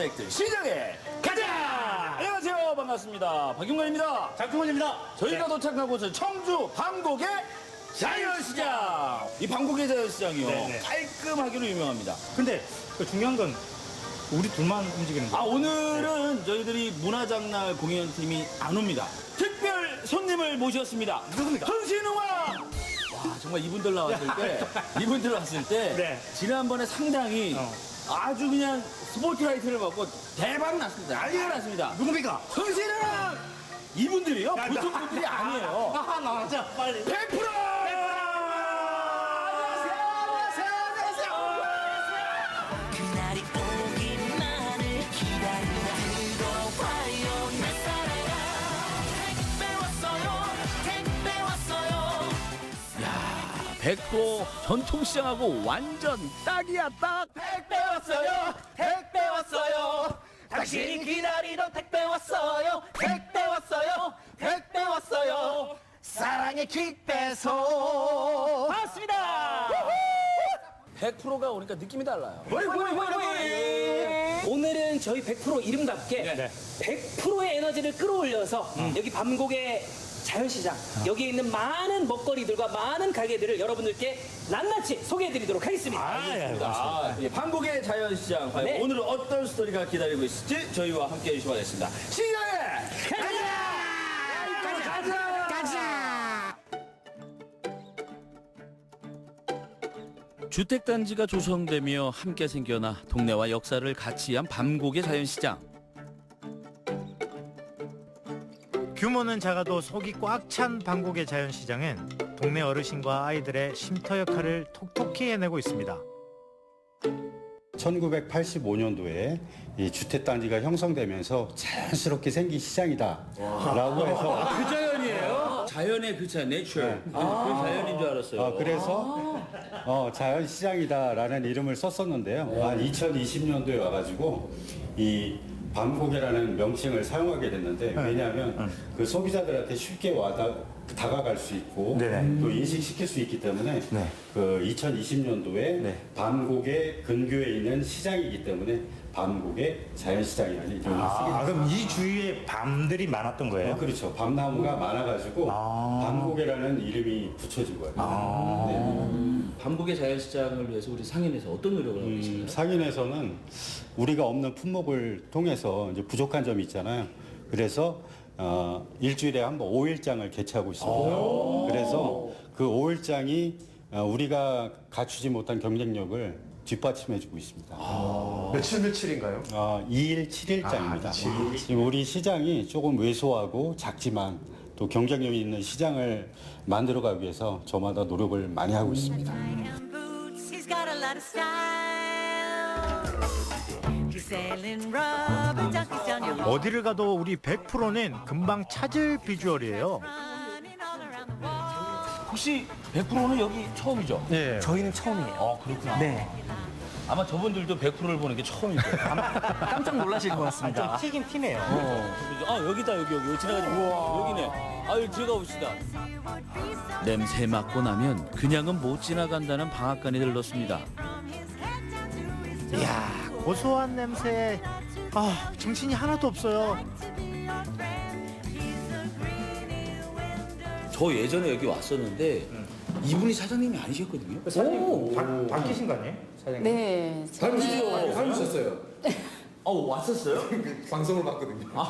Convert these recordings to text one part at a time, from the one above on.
프로젝트 시작해 가자! 안녕하세요. 반갑습니다. 박윤관입니다. 장충원입니다. 저희가 도착한 곳은 청주 방곡의 자연시장. 이 방곡의 자연시장이요. 네네. 깔끔하기로 유명합니다. 근데 그 중요한 건 우리 둘만 움직이는 아, 거예요. 오늘은 저희들이 문화장날 공연팀이 안 옵니다. 특별 손님을 모셨습니다. 누굽니까? 흥신흥왕! 와, 정말 이분들 나왔을 때, 이분들 왔을 때, 네. 지난번에 상당히 어. 아주 그냥 스포트라이트를 받고 대박 났습니다. 난리가 났습니다. 누굽니까? 흥신흥왕! 이분들이요? 보통 분들이 아니에요. 아, 나가자, 빨리. 100%! 안녕하세요, 안녕하세요, 안녕하세요. 그날이 오기만을 기다린다 들어와요 내 사랑아 택배 왔어요 택배 왔어요 백호 전통시장하고 완전 딱이야 딱. 택배 왔어요. 택배 왔어요. 당신이 기다리던 택배 왔어요. 택배 왔어요. 택배 왔어요. 사랑의 킥배소. 맞습니다. 100%가 오니까 느낌이 달라요. 오늘은 저희 100% 이름답게 네. 100%의 에너지를 끌어올려서 여기 밤곡의 자연시장 여기에 있는 많은 먹거리들과 많은 가게들을 여러분들께 낱낱이 소개해드리도록 하겠습니다. 아, 예, 방곡의 자연시장 과연 네. 오늘은 어떤 스토리가 기다리고 있을지 저희와 함께 해주시기 바라겠습니다. 시장에 가자! 가자! 가자! 주택단지가 조성되며 함께 생겨나 동네와 역사를 같이 한 밤곡의 자연시장. 규모는 작아도 속이 꽉 찬 방곡의 자연시장은 동네 어르신과 아이들의 쉼터 역할을 톡톡히 해내고 있습니다. 1985년도에 이 주택단지가 형성되면서 자연스럽게 생긴 시장이다라고 해서 그 자연이에요? 자연의 그 자연, 내추럴. 그 자연인 줄 알았어요. 아, 그래서 어, 자연 시장이다라는 이름을 썼었는데요. 한 2020년도에 와가지고 이 밤고개라는 명칭을 사용하게 됐는데 왜냐하면 그 소비자들한테 쉽게 와다 다가갈 수 있고 또 인식시킬 수 있기 때문에 그 2020년도에 밤고개 근교에 있는 시장이기 때문에 밤고개 자연시장이라는 이름을 쓰게 아, 됐습니다. 그럼 이 주위에 밤들이 많았던 거예요? 어, 그렇죠. 밤나무가 많아가지고 밤고개라는 이름이 붙여진 거예요. 네. 밤곡의 자연시장을 위해서 우리 상인에서 어떤 노력을 하고 계신가요? 음, 상인에서는 우리가 없는 품목을 통해서 이제 부족한 점이 있잖아요. 그래서 어, 일주일에 한번 5일장을 개최하고 있습니다. 그래서 그 5일장이 어, 우리가 갖추지 못한 경쟁력을 뒷받침해주고 있습니다. 며칠 며칠인가요? 어, 2일 7일장입니다. 지금 우리 시장이 조금 왜소하고 작지만 또 경쟁력 있는 시장을 만들어가기 위해서 저마다 노력을 많이 하고 있습니다. boots he's got a lot of style he's selling rubber duckies on your 어디를 가도 우리 100%는 금방 찾을 비주얼이에요. running all around the wall 혹시 100%는 여기 처음이죠? 네. 저희는 처음이에요. 아, 그렇구나. 네. 아마 저분들도 100%를 보는 게 처음일 거예요. 깜짝 놀라실 것 같습니다. 튀긴 튀네요. 아, 여기다, 여기, 여기. 지나가지 마. 여기네. 아, 여기 들어가 봅시다. 냄새 맡고 나면 그냥은 못 지나간다는 방앗간이 들렀습니다. 이야, 고소한 냄새에 아, 정신이 하나도 없어요. 저 예전에 여기 왔었는데 이분이 사장님이 아니셨거든요. 바, 바뀌신 거 아니에요? 사장님? 네. 닮으시죠? 닮으셨어요. 어, 왔었어요? 방송을 봤거든요.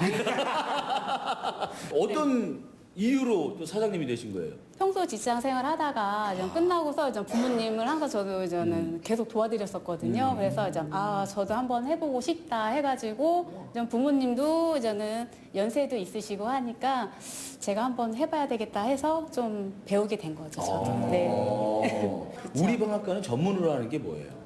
어떤 이유로 또 사장님이 되신 거예요? 평소 직장 생활 하다가 좀 끝나고서 좀 부모님을 항상 저도 저는 음. 계속 도와드렸었거든요. 그래서 이제 아 저도 한번 해보고 싶다 해가지고 좀 부모님도 이제는 연세도 있으시고 하니까 제가 한번 해봐야 되겠다 해서 좀 배우게 된 거죠. 저도. 네. 어, 우리 방앗간은 전문으로 하는 게 뭐예요?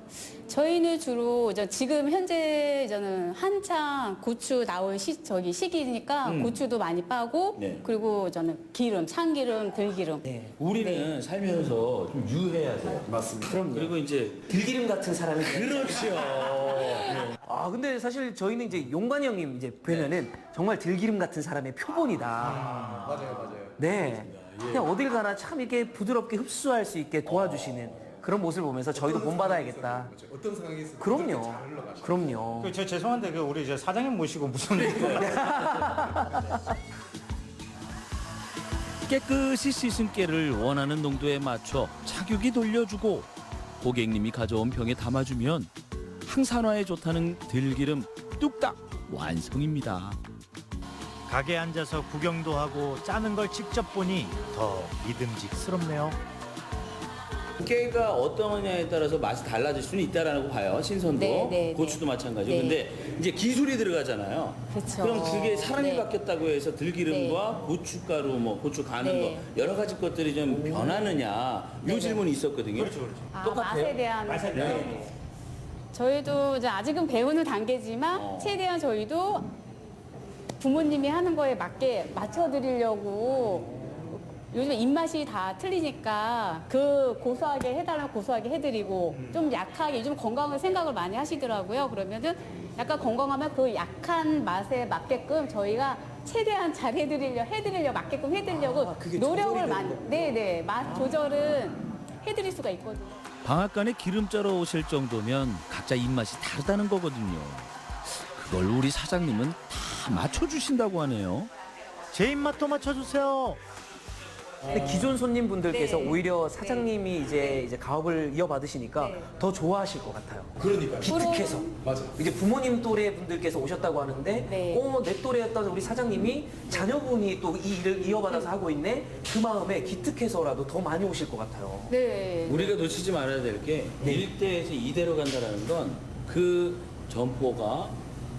저희는 주로 이제 지금 현재 저는 한창 고추 나올 시 저기 시기니까 고추도 많이 빠고 음. 네. 그리고 저는 기름, 참기름, 들기름. 네. 우리는 살면서 좀 유해야 돼요. 맞습니다. 그럼요. 그리고 이제 들기름 같은 사람이 그렇죠. 아 근데 사실 저희는 이제 용관이 형님 이제 뵈면은 정말 들기름 같은 사람의 표본이다. 맞아요, 맞아요. 네. 그냥 어딜 가나 참 이렇게 부드럽게 흡수할 수 있게 도와주시는 그런 모습을 보면서 저희도 본받아야겠다. 어떤 상황에서 그럼요. 잘 흘러가시죠? 그럼요. 그, 저 죄송한데 그 우리 저 사장님 모시고 무슨 깨끗이 씻은 깨를 원하는 농도에 맞춰 착육이 돌려주고 고객님이 가져온 병에 담아주면 항산화에 좋다는 들기름 뚝딱 완성입니다. 가게 앉아서 구경도 하고 짜는 걸 직접 보니 더 믿음직스럽네요. 깨가 어떤 거냐에 따라서 맛이 달라질 수는 있다라고 봐요. 신선도, 네, 네, 고추도 네. 마찬가지고. 네. 근데 이제 기술이 들어가잖아요. 그쵸. 럼 그게 사람이 네. 바뀌었다고 해서 들기름과 고춧가루, 뭐 고추 가는 네. 거 여러 가지 것들이 좀 변하느냐 이 네, 질문이 있었거든요. 그렇죠, 그렇죠. 아, 똑같아요? 맛에 대한 맛에 대한 거. 저희도 이제 아직은 배우는 단계지만 어. 최대한 저희도 부모님이 하는 거에 맞게 맞춰드리려고 요즘 입맛이 다 틀리니까 그 고소하게 해달라면 고소하게 해드리고 좀 약하게 요즘 건강을 생각을 많이 하시더라고요. 그러면은 약간 건강하면 그 약한 맛에 맞게끔 저희가 최대한 잘 해드리려 해드리려 맞게끔 해드리려고 노력을 많이 네네 맛 조절은 해드릴 수가 있거든요. 방앗간에 기름자로 오실 정도면 각자 입맛이 다르다는 거거든요. 그걸 우리 사장님은 다 맞춰주신다고 하네요. 제 입맛도 맞춰주세요. 근데 기존 손님분들께서 네. 오히려 사장님이 이제 이제 가업을 이어받으시니까 네. 더 좋아하실 것 같아요. 그러니까요. 기특해서. 맞아. 이제 부모님 또래 분들께서 오셨다고 하는데, 네. 어, 내 또래였던 우리 사장님이 자녀분이 또 이 일을 이어받아서 하고 있네? 그 마음에 기특해서라도 더 많이 오실 것 같아요. 네. 우리가 놓치지 말아야 될게 일대에서이대로 간다라는 건 그 점포가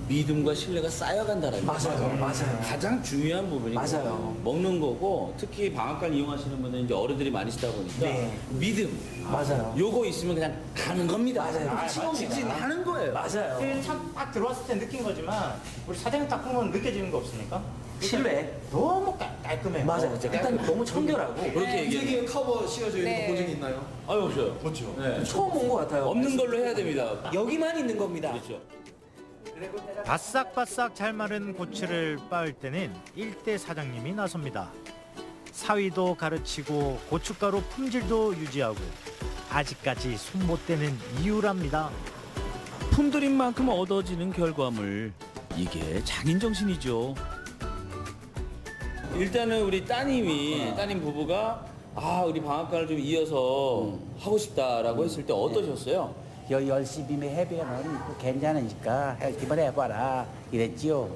믿음과 신뢰가 쌓여간다라는 거죠. 맞아요, 맞아요. 가장 중요한 부분이 맞아요. 먹는 거고 특히 방앗간 이용하시는 분들은 이제 어르들이 많이 시다 보니까 네. 믿음 맞아요. 요거 있으면 그냥 가는 겁니다. 맞아요. 직진하는 거예요. 맞아요. 참딱 들어왔을 때 느낀 거지만 우리 사장님 딱 보면 느껴지는 거 없습니까? 신뢰. 너무 깔- 깔끔해요. 맞아요. 일단 너무 청결하고. 그렇게 얘기해요. 인쇄기에 커버 씌워져 있는 네. 거 본 적이 있나요? 아유 없어요. 없죠. 네. 처음 온 것 같아요. 없는 걸로 해야 됩니다. 여기만 있는 겁니다. 그렇죠. 바싹바싹 잘 마른 고추를 빻을 때는 일대 사장님이 나섭니다. 사위도 가르치고 고춧가루 품질도 유지하고 아직까지 손 못 대는 이유랍니다. 품들인 만큼 얻어지는 결과물 이게 장인 정신이죠. 일단은 우리 따님이 따님 부부가 아 우리 방앗간을 좀 이어서 하고 싶다라고 했을 때 어떠셨어요? 여 열심히 해보면 괜찮으니까 이번 해봐라 이랬지요.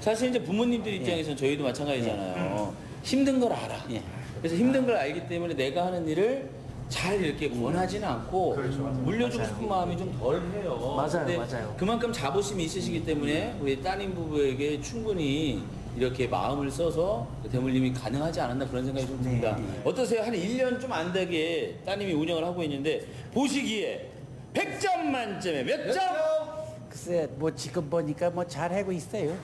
사실 이제 부모님들 입장에서는 저희도 마찬가지잖아요. 힘든 걸 알아. 예. 그래서 힘든 걸 알기 때문에 내가 하는 일을 잘 이렇게 권하지는 않고 물려주고 싶은 마음이 좀 덜 해요. 맞아요, 맞아요. 그만큼 자부심이 있으시기 때문에 우리 따님 부부에게 충분히 이렇게 마음을 써서 대물림이 가능하지 않았나 그런 생각이 좀 듭니다. 어떠세요? 한 1년 좀 안 되게 따님이 운영을 하고 있는데 보시기에 100점 만점에 몇 점? 글쎄 뭐 지금 보니까 뭐 잘하고 있어요.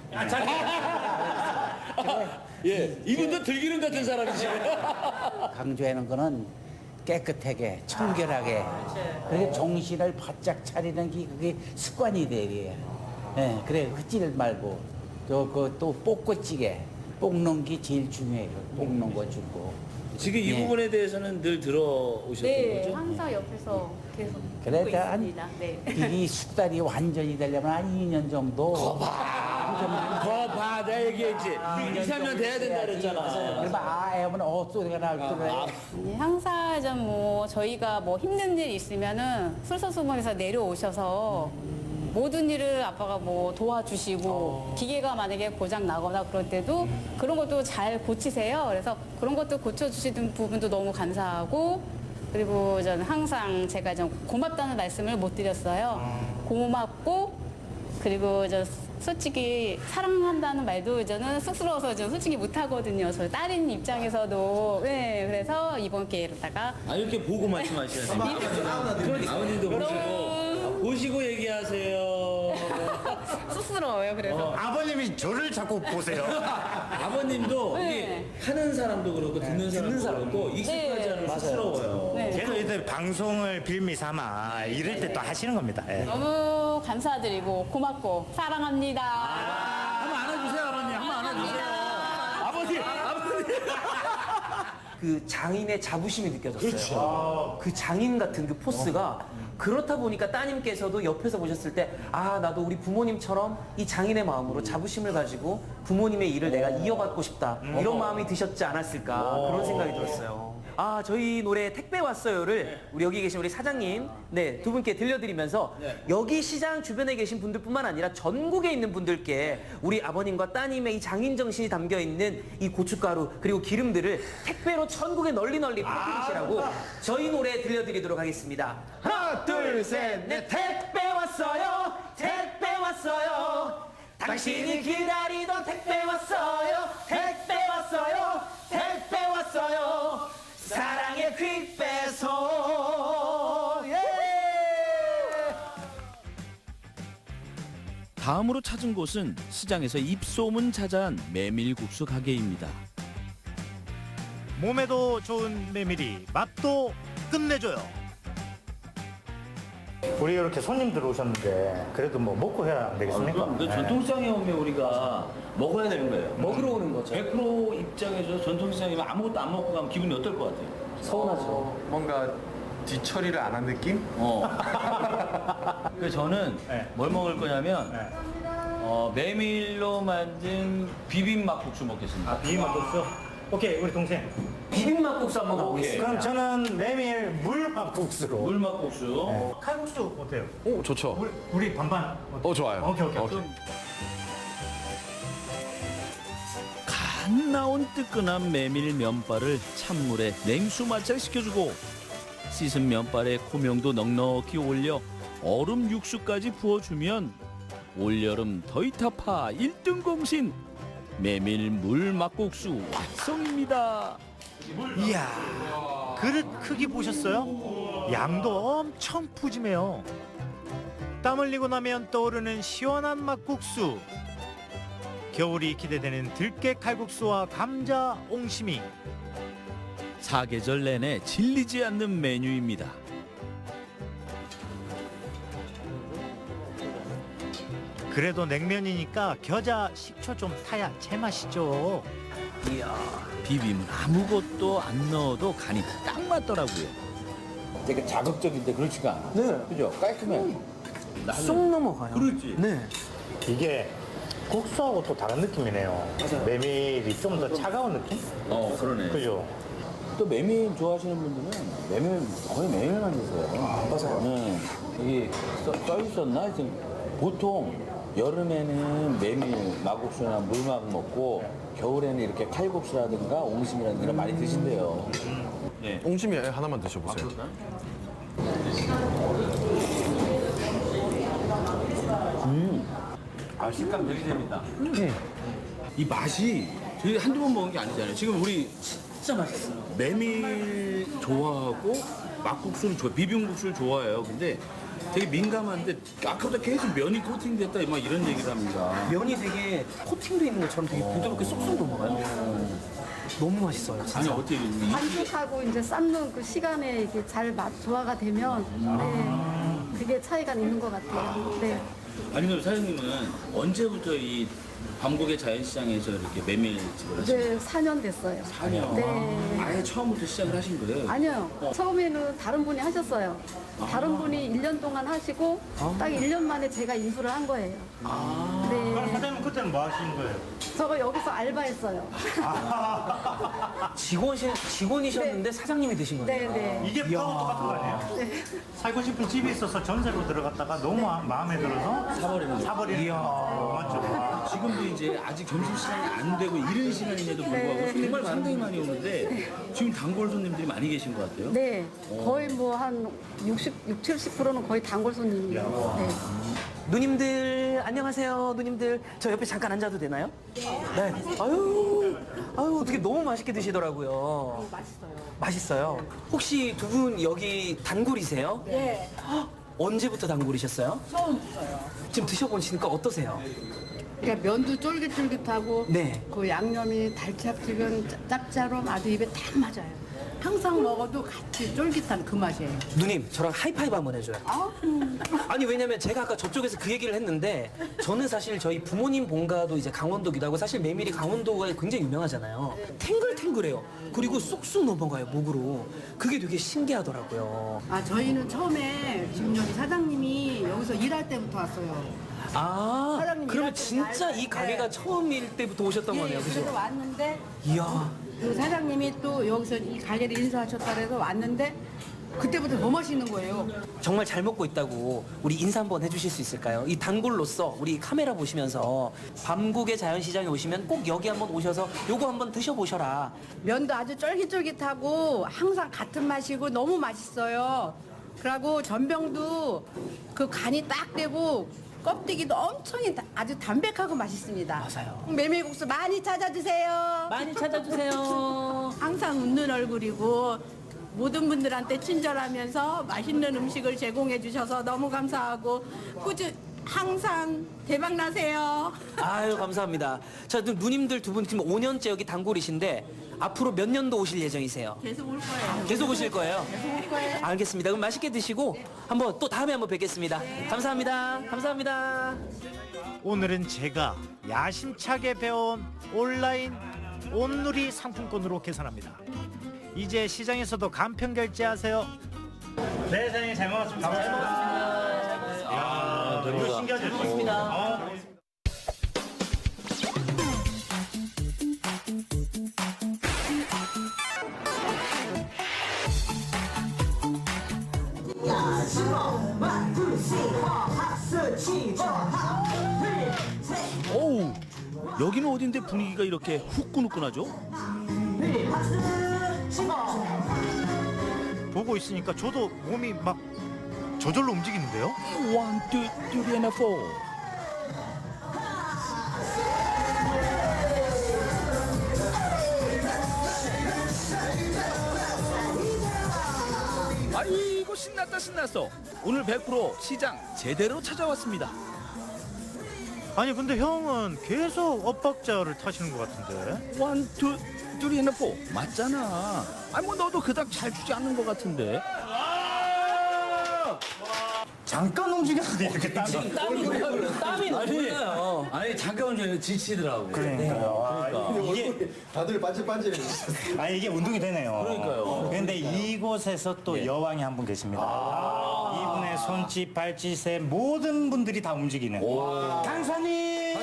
예, 이분도 들기름 같은 사람이시고. 강조하는 거는 깨끗하게 청결하게 그렇게 정신을 바짝 차리는 게 그게 습관이 되게. 예, 그래 흩질 말고 또그또 볶고찌개 볶는 게 제일 중요해요. 볶는 거 주고. 지금 이 예. 부분에 대해서는 늘 들어오셨던 네, 거죠? 항상 옆에서 계속 그래 듣고 한 있습니다. 네. 이게 숙달이 완전히 되려면 한 2년 정도. 거봐 내가 얘기했지 2, 3년 돼야 된다 그랬잖아 그러면 아 하면 어 소리가 날 그래. 아니, 항상 이제 뭐 저희가 뭐 힘든 일 있으면은 술서수문에서 내려오셔서 모든 일을 아빠가 뭐 도와주시고 기계가 만약에 고장 나거나 그럴 때도 그런 것도 잘 고치세요. 그래서 그런 것도 고쳐주시는 부분도 너무 감사하고 그리고 저는 항상 제가 좀 고맙다는 말씀을 못 드렸어요. 고맙고 그리고 저 솔직히 사랑한다는 말도 저는 쑥스러워서 저 솔직히 못 하거든요. 저 딸인 입장에서도. 네 그래서 이번 기회로다가 아 이렇게 보고 말씀하셔야 돼요 그러니까. 아버님도 보시고 보시고 얘기하세요 쑥스러워요. 그래서 아버님이 저를 자꾸 보세요. 아버님도 네. 이게 하는 사람도 그렇고 듣는 사람도 그렇고 익숙하지 네. 않으면 쑥스러워요 네. 그래서 이제 방송을 빌미 삼아 이럴 때 또 하시는 겁니다. 예. 너무 감사드리고 고맙고 사랑합니다. 한번 안아주세요 아버님 한번 안아주세요 아버님 아버님 그 장인의 자부심이 느껴졌어요. 그 장인 같은 그 포스가 그렇다 보니까 따님께서도 옆에서 보셨을 때 아 나도 우리 부모님처럼 이 장인의 마음으로 자부심을 가지고 부모님의 일을 내가 이어받고 싶다. 이런 마음이 드셨지 않았을까. 그런 생각이 들었어요. 아 저희 노래 택배 왔어요를 우리 여기 계신 우리 사장님 네. 두 분께 들려드리면서 여기 시장 주변에 계신 분들뿐만 아니라 전국에 있는 분들께 우리 아버님과 따님의 이 장인 정신이 담겨 있는 이 고춧가루 그리고 기름들을 택배로 천국에 널리 널리 퍼뜨리시라고 저희 노래 들려드리도록 하겠습니다. 하나 둘 셋 넷. 택배 왔어요. 택배 왔어요. 당신이 기다리던 택배 왔어요. 택배 왔어요. 택배 왔어요 사랑의 퀵배송 예! 다음으로 찾은 곳은 시장에서 입소문 자자한 메밀국수 가게입니다. 몸에도 좋은 메밀이 맛도 끝내줘요. 우리 이렇게 손님들 오셨는데 그래도 뭐 먹고 해야 안 되겠습니까? 그 네. 전통시장에 오면 우리가 먹어야 되는 거예요. 먹으러 오는 거죠 100% 입장에서 전통시장이면 아무것도 안 먹고 가면 기분이 어떨 것 같아요? 서운하죠 뭔가 뒤처리를 안 한 느낌? 어. 그 저는 네. 뭘 먹을 거냐면 네. 어, 메밀로 만든 비빔막국수 먹겠습니다. 아, 비빔막국수? 오케이, 우리 동생. 비빔막국수 한번 가보겠습니다 그럼 저는 메밀 물막국수로. 물막국수. 네. 칼국수 어때요? 오 좋죠. 우리, 우리 반반. 어 좋아요. 오케이, 오케이. 오케이. 간 나온 뜨끈한 메밀 면발을 찬물에 냉수 마찰 시켜주고 씻은 면발에 고명도 넉넉히 올려 얼음 육수까지 부어주면 올여름 더이타파 1등 공신 메밀 물 막국수 완성입니다. 이야, 그릇 크기 보셨어요? 양도 엄청 푸짐해요. 땀 흘리고 나면 떠오르는 시원한 막국수. 겨울이 기대되는 들깨 칼국수와 감자 옹심이. 사계절 내내 질리지 않는 메뉴입니다. 그래도 냉면이니까 겨자 식초 좀 타야 제맛이죠. 비빔은 아무것도 안 넣어도 간이 딱 맞더라고요. 되게 자극적인데 그렇지가 않아. 네. 그죠? 깔끔해. 쏙 넘어가요 그렇지. 네 이게 국수하고 또 다른 느낌이네요. 메밀이 좀 더 차가운 느낌? 어, 그러네. 그죠? 또 메밀 좋아하시는 분들은 메밀 거의 메밀만 드세요. 맞아요. 네. 여기 써, 써 있었나? 하여튼 보통 여름에는 메밀 막국수나 물막 먹고 겨울에는 이렇게 칼국수라든가 옹심이라든가 많이 드신대요. 네. 옹심이 하나만 드셔보세요. 아 식감 되게 재밌다. 이 맛이 되게 한두 번 먹은 게 아니잖아요. 지금 우리 진짜 맛있어요 메밀 좋아하고 막국수를 좋아, 비빔국수를 좋아해요. 근데 되게 민감한데 아까보다 계속 면이 코팅됐다 막 이런 얘기를 합니다. 면이 되게 코팅돼 있는 것처럼 되게 부드럽게 쏙쏙 넘어가요 너무 맛있어요 아니 진짜 어떻게 이- 반죽하고 이제 삶는 그 시간에 이게 잘맛 조화가 되면 네, 그게 차이가 있는 것 같아요. 네. 아니 그럼 사장님은 언제부터 이 밤곡의 자연시장에서 이렇게 메밀집을 하신 거예요? 이제 4년 됐어요. 4년. 네. 아예 처음부터 시작을 하신 거예요? 아니요. 처음에는 다른 분이 하셨어요. 다른 분이 1년 동안 하시고 딱 1년 만에 제가 인수를 한 거예요. 그럼 네. 사장님 그때는 뭐 하시는 거예요? 저거 여기서 알바했어요. 직원 직원이셨는데 사장님이 되신 거예요 네, 네. 이게 파워 똑같은 거 아니에요? 살고 싶은 집이 있어서 전세로 들어갔다가 너무 마- 마음에 들어서 사버리는 거예요? 사버리는 거 맞죠? 지금도 이제 아직 점심시간이 안 되고 이른 시간임에도 불구하고 네. 손님을 상당히 많이 오는데 지금 단골 손님들이 많이 계신 것 같아요? 네. 거의 뭐 한 60, 60, 70%는 거의 단골 손님이에요. 네. 누님들 안녕하세요 누님들 저 옆에 잠깐 앉아도 되나요? 네. 아유 아유 어떻게 너무 맛있게 드시더라고요. 맛있어요. 맛있어요. 혹시 두 분 여기 단골이세요? 네. 언제부터 단골이셨어요? 처음부터요. 지금 드셔보시니까 어떠세요? 그러니까 면도 쫄깃쫄깃하고 네. 그 양념이 달짝지근 짭짜름 아주 입에 딱 맞아요. 항상 먹어도 같이 쫄깃한 그 맛이에요. 누님 저랑 하이파이브 한번 해줘요. 아니 왜냐면 제가 아까 저쪽에서 그 얘기를 했는데 저는 사실 저희 부모님 본가도 이제 강원도기도 하고 사실 메밀이 강원도가 굉장히 유명하잖아요. 탱글탱글해요. 그리고 쏙쏙 넘어가요 목으로. 그게 되게 신기하더라고요. 아 저희는 처음에 지금 여기 사장님이 여기서 일할 때부터 왔어요. 아 사장님 그러면 일할 때 진짜 날- 이 가게가 네. 처음일 때부터 오셨던 예, 거네요, 예, 그래서 그죠? 왔는데 이야. 그 사장님이 또 여기서 이 가게를 인수하셨다 그래서 왔는데 그때부터 더 맛있는 거예요. 정말 잘 먹고 있다고 우리 인사 한번 해주실 수 있을까요? 이 단골로서 우리 카메라 보시면서 밤국의 자연시장에 오시면 꼭 여기 한번 오셔서 요거 한번 드셔보셔라. 면도 아주 쫄깃쫄깃하고 항상 같은 맛이고 너무 맛있어요. 그리고 전병도 그 간이 딱 되고 껍데기도 엄청 다- 아주 담백하고 맛있습니다. 맞아요. 메밀국수 많이 찾아주세요. 많이 찾아주세요. 항상 웃는 얼굴이고 모든 분들한테 친절하면서 맛있는 음식을 제공해 주셔서 너무 감사하고 꾸준 항상 대박 나세요. 아유 감사합니다. 자 누- 누님들 두 분 지금 5년째 여기 단골이신데 앞으로 몇 년도 오실 예정이세요? 계속 올 거예요. 계속 오실 거예요? 계속 올 거예요. 알겠습니다. 그럼 맛있게 드시고 한번 또 다음에 한번 뵙겠습니다. 감사합니다. 감사합니다. 오늘은 제가 야심차게 배운 온라인 온누리 상품권으로 계산합니다. 이제 시장에서도 간편 결제하세요. 네, 사장님 잘 먹었습니다. 잘 먹었습니다. 아, 이거 신기하죠? 어. 어우 여기는 어딘데 분위기가 이렇게 후끈후끈하죠? 보고 있으니까 저도 몸이 막 저절로 움직이는데요. 쓰리, 앤 포. 아이고 신났다 신났어. 오늘 100% 시장 제대로 찾아왔습니다. 아니 근데 형은 계속 엇박자를 타시는 것 같은데. 쓰리, 앤 포. 맞잖아. 아니 뭐 너도 그닥 잘 주지 않는 것 같은데. 잠깐 움직였는데 이렇게 땀이 땀이 너무 땀이 너무 나요. 아니 잠깐만 전에 지치더라고. 그러니까요. 이게 다들 반질반질 해주셨어요. 아 이게 운동이 되네요. 그러니까요. 그런데 이곳에서 또 여왕이 한 분 계십니다. 이분의 손짓, 발짓에 모든 분들이 다 움직이는 강사님.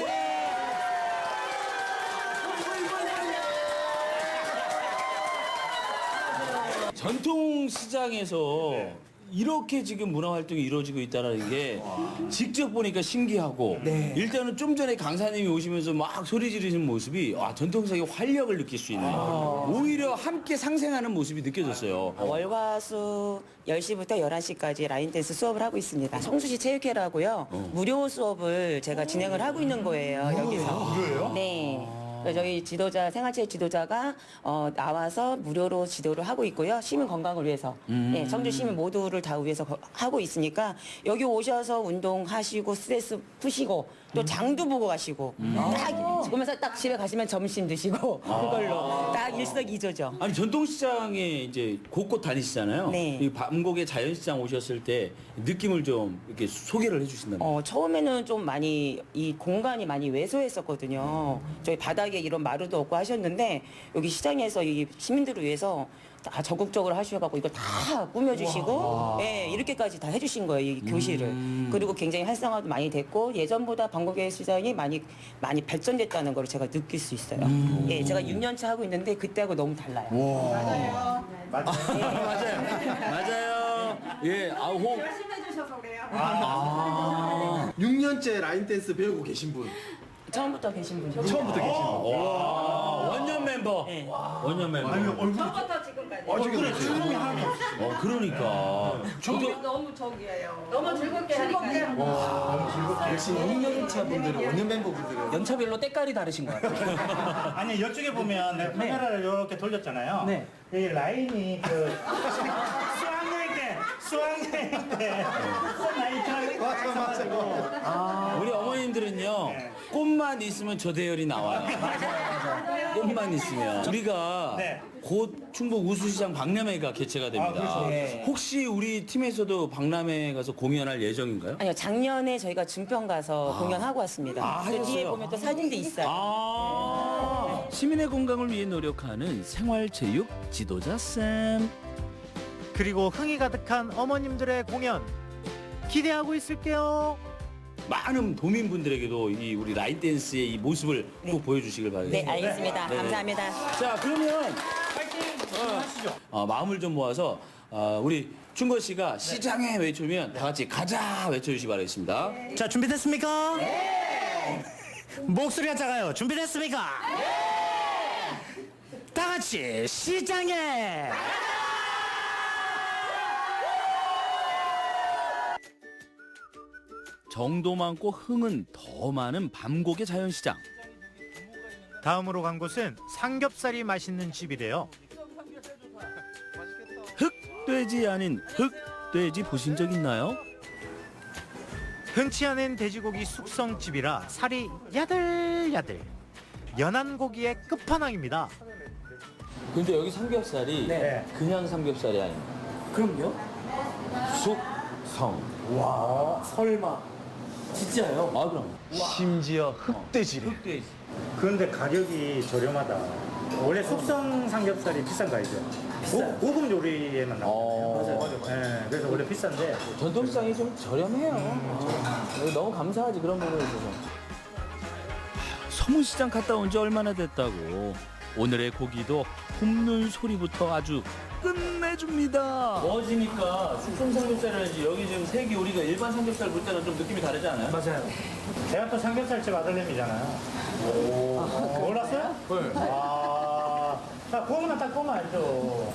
전통 시장에서 이렇게 지금 문화 활동이 이루어지고 있다는 게 직접 보니까 신기하고 일단은 좀 전에 강사님이 오시면서 막 소리 지르는 모습이 아, 전통시장의 활력을 느낄 수 있는 오히려 함께 상생하는 모습이 느껴졌어요. 월화수 10시부터 11시까지 라인 댄스 수업을 하고 있습니다. 성수시 체육회라고요. 무료 수업을 제가 진행을 하고 있는 거예요, 여기서. 무료예요? 네. 그래서 저희 지도자, 생활체육 지도자가 어, 나와서 무료로 지도를 하고 있고요. 시민 건강을 위해서. 네, 청주 시민 모두를 다 위해서 거- 하고 있으니까 여기 오셔서 운동하시고 스트레스 푸시고 또 장도 보고 가시고 딱 보면서 딱 집에 가시면 점심 드시고 그걸로 딱 일석이조죠. 아니 전통시장에 이제 곳곳 다니시잖아요. 네. 이 밤곡의 자연시장 오셨을 때 느낌을 좀 이렇게 소개를 해주신다면. 어, 처음에는 좀 많이 이 공간이 많이 왜소했었거든요. 저희 바닥에 이런 마루도 없고 하셨는데 여기 시장에서 이 시민들을 위해서 다 적극적으로 하셔갖고 이거 다 꾸며주시고 예, 이렇게까지 다 해주신 거예요 이 교실을 그리고 굉장히 활성화도 많이 됐고 예전보다 방콕의 시장이 많이 많이 발전됐다는 걸 제가 느낄 수 있어요. 예, 제가 6년차 하고 있는데 그때하고 너무 달라요. 맞아요. 맞아요. 예, 아우 홍. 아. 6년째 라인 댄스 배우고 계신 분. 처음부터 계신 분이죠. 처음부터 계신 분. 와, 원년 멤버. 네. 원년 멤버. 얼굴 처음부터 지금까지. 어, 지금 주름이 하나도 없으시죠. 어, 그러니까. 저도 너무 저기예요. 너무 즐겁게 하니까. 역시 6년차 분들은 원년 멤버분들은 연차별로 때깔이 다르신 것 같아요. 아니 이쪽에 보면 내가 카메라를 이렇게 돌렸잖아요. 네. 여기 라인이 그 수학여행 때 수학여행 때 라인처럼 맞아 맞아. 우 리 어머님들은요, 꽃만 있으면 저 대열이 나와요. 꽃만 있으면 우리가 네. 곧 충북 우수시장 박람회가 개최가 됩니다. 아, 그렇죠. 네. 혹시 우리 팀에서도 박람회 가서 공연할 예정인가요? 아니요, 작년에 저희가 준평 가서 공연하고 왔습니다. 아, 그 뒤에 하셨어요? 보면 또 사진도 있어요. 아 시민의 건강을 위해 노력하는 생활체육 지도자 쌤. 그리고 흥이 가득한 어머님들의 공연 기대하고 있을게요. 많은 도민분들에게도 이 우리 라인 댄스의 이 모습을 꼭 보여주시길 바라겠습니다. 네, 알겠습니다. 네. 감사합니다. 자 그러면 어, 마음을 좀 모아서 어, 우리 충건 씨가 시장에 외치면 다 같이 가자 외쳐주시기 바라겠습니다. 자, 준비됐습니까? 목소리가 작아요. 준비됐습니까? 다 같이 시장에! 정도 많고 흥은 더 많은 밤고개 자연시장. 다음으로 간 곳은 삼겹살이 맛있는 집이래요. 흑돼지 아닌 흑돼지 보신 적 있나요? 흔치 않은 돼지고기 숙성집이라 살이 야들야들. 연한 고기의 끝판왕입니다. 근데 여기 삼겹살이 네. 그냥 삼겹살이 아닙니다. 그럼요? 숙성. 와, 설마. 진짜요? 아 그럼. 심지어 흑돼지래. 흑돼지. 그런데 가격이 저렴하다. 원래 숙성 삼겹살이 비싼 거 알죠? 고, 고급 요리에만 어. 나와요. 네, 그래서 원래 비싼데 전통시장이 좀 저렴해요. 어, 너무 감사하지 그런 부분에 있어서. 서문시장 갔다 온 지 얼마나 됐다고. 오늘의 고기도 굽는 소리부터 아주 끝내줍니다. 멋지니까 숙성 삼겹살이라지 여기 지금 색이 우리가 일반 삼겹살 볼 때는 좀 느낌이 다르지 않아요? 맞아요. 제가 또 삼겹살집 아들내미잖아요. 몰랐어요? 네. 아, 자, 구우면 딱 구우면 알죠.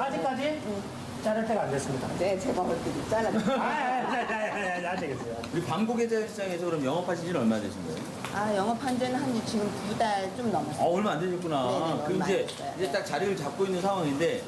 아직까지 자를 때가 안 됐습니다. 네, 제가 볼때 잘라. 아, 아, 아, 아, 아, 안 되겠어요. 우리 밤고개장시장에서 그럼 영업하신 지는 얼마나 되신 거예요? 아, 영업한 지는 한 지금 두 달좀 넘었어요. 아 얼마 안 되셨구나. 네네, 그럼 얼마 이제 안 됐어요. 이제 딱 자리를 잡고 있는 상황인데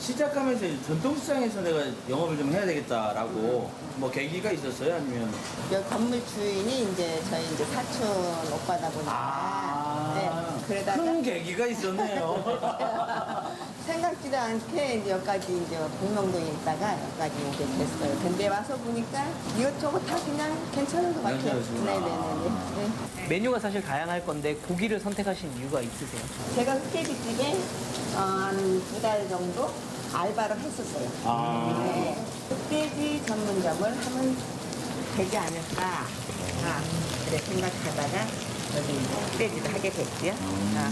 시작하면서 이제 전통 시장에서 내가 영업을 좀 해야 되겠다라고 뭐 계기가 있었어요? 아니면 여기 건물 주인이 이제 저희 이제 사촌 오빠다 보니까 네, 그러다가 큰 계기가 있었네요. 생각지도 않게 이제 여기까지 이제 공명동에 있다가 여기까지 이제 됐어요. 근데 와서 보니까 이것저것 다 그냥 괜찮은 것 같아요. 괜찮으시구나. 네네네. 네. 메뉴가 사실 다양할 건데 고기를 선택하신 이유가 있으세요? 제가 흑돼지집에 어, 한두 달 정도 알바를 했었어요. 네. 흑돼지 전문점을 하면 되지 않을까 아, 그래 생각하다가 흑돼지를 하게 됐고요. 아,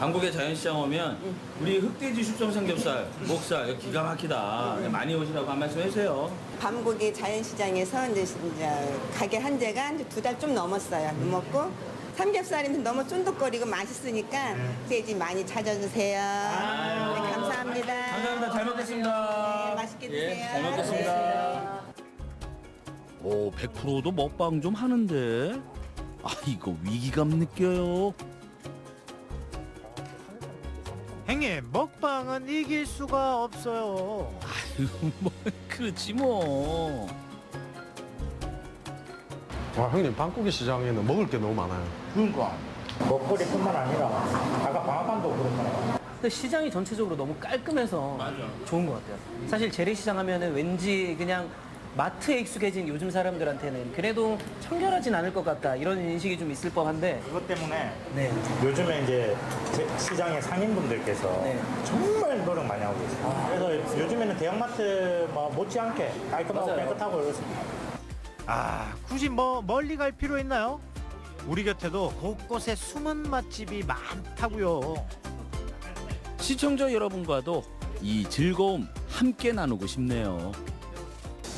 한국의 자연시장 오면 우리 흑돼지 숙성 삼겹살, 목살 이거 기가 막히다. 많이 오시라고 한 말씀 해주세요. 밤고기 자연시장에서 이제, 이제 가게 한 지가 두 달 좀 넘었어요. 넘었고 삼겹살이면 너무 쫀득거리고 맛있으니까 흑돼지 많이 찾아주세요. 네, 감사합니다. 감사합니다. 잘 먹겠습니다. 네, 맛있게 예, 드세요. 잘 먹겠습니다. 오, 100%도 먹방 좀 하는데. 아, 이거 위기감 느껴요. 행님 먹방은 이길 수가 없어요. 아유, 뭐 그렇지 뭐. 와 형님 방고기 시장에는 먹을 게 너무 많아요. 그러니까 먹거리뿐만 아니라 아까 방앗간도 그렇잖아요. 근데 시장이 전체적으로 너무 깔끔해서 좋은 것 같아요. 사실 재래시장 하면은 왠지 그냥 마트에 익숙해진 요즘 사람들한테는 그래도 청결하진 않을 것 같다 이런 인식이 좀 있을 법한데 그것 때문에 네. 요즘에 이제 제- 시장의 상인분들께서 네. 정말 노력 많이 하고 계세요. 그래서 요즘에는 대형마트 뭐 못지않게 깔끔하고 맞아요. 깨끗하고 이렇습니다. 아 굳이 뭐 멀리 갈 필요 있나요? 우리 곁에도 곳곳에 숨은 맛집이 많다고요. 시청자 여러분과도 이 즐거움 함께 나누고 싶네요.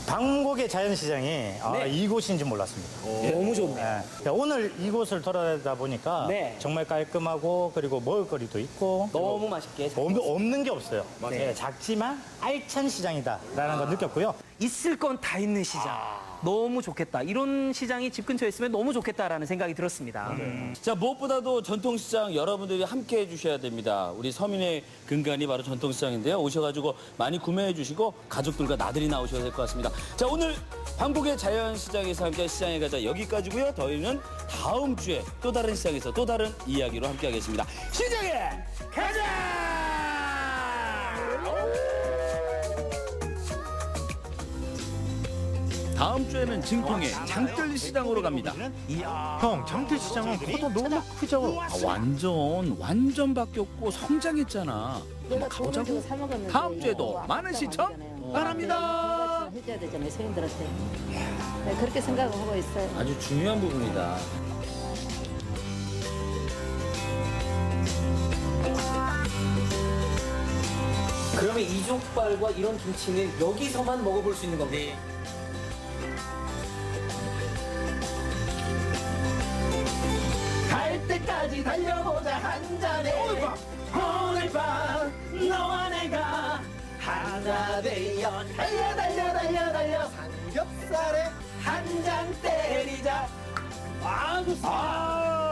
방곡의 자연시장이 아, 네. 이곳인지 몰랐습니다. 너무 좋네요. 네. 오늘 이곳을 돌아다니다 보니까 네. 정말 깔끔하고 그리고 먹을거리도 있고 너무 맛있게 잘 없, 없는 게 없어요. 네, 작지만 알찬 시장이다라는 걸 느꼈고요. 있을 건 다 있는 시장. 너무 좋겠다. 이런 시장이 집 근처에 있으면 너무 좋겠다라는 생각이 들었습니다. 자 무엇보다도 전통시장 여러분들이 함께 해주셔야 됩니다. 우리 서민의 근간이 바로 전통시장인데요. 오셔가지고 많이 구매해 주시고 가족들과 나들이 나오셔야 될 것 같습니다. 자 오늘 한국의 자연시장에서 함께 시장에 가자 여기까지고요. 저희는 다음 주에 또 다른 시장에서 또 다른 이야기로 함께 하겠습니다. 시장에 가자! 다음 주에는 증평의 장뜰 시장으로 갑니다. 형 장태시장은 코도 너무 크죠? 아, 완전 완전 바뀌었고 성장했잖아. 한번 가보자고. 다음 주에도 많은 시청 바랍니다. 해줘야 되잖아요 서민들한테 네, 그렇게 생각하고 있어요. 아주 중요한 부분이다. 그러면 이 족발과 이런 김치는 여기서만 먹어볼 수 있는 겁니다. 때까지 달려보자 한 잔에 오늘 밤. 너와 내가 하나 되어 달려 달려 달려 달려. 삼겹살에 한장 때리자. 아 좋습니다